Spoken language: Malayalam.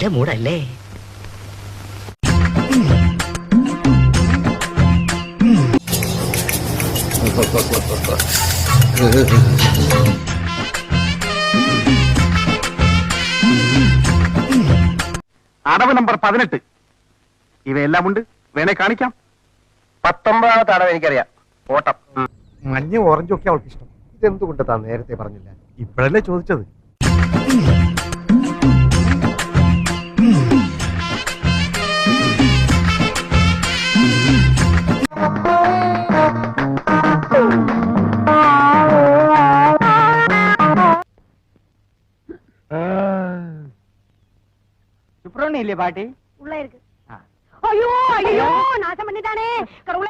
നല്ല മൂടല്ലേ അടവ് നമ്പർ പതിനെട്ട്. ഇവയെല്ലാം ഉണ്ട്. വേണേ കാണിക്കാം. പത്തൊമ്പതാമത്തെ അടവ് എനിക്കറിയാം. ഓട്ടം. മഞ്ഞ ഓറഞ്ചും ഒക്കെ അവൾക്ക് ഇഷ്ടം ഇതെന്തുകൊണ്ട് നേരത്തെ പറഞ്ഞില്ല? ഇപ്പോഴല്ലേ ചോദിച്ചത്. சுப்பிரமணியம் இல்லையா பாட்டி? உள்ள இருக்கு. ஐயோ ஐயோ. நாசம் பண்ணிட்டானே. கடவுளே.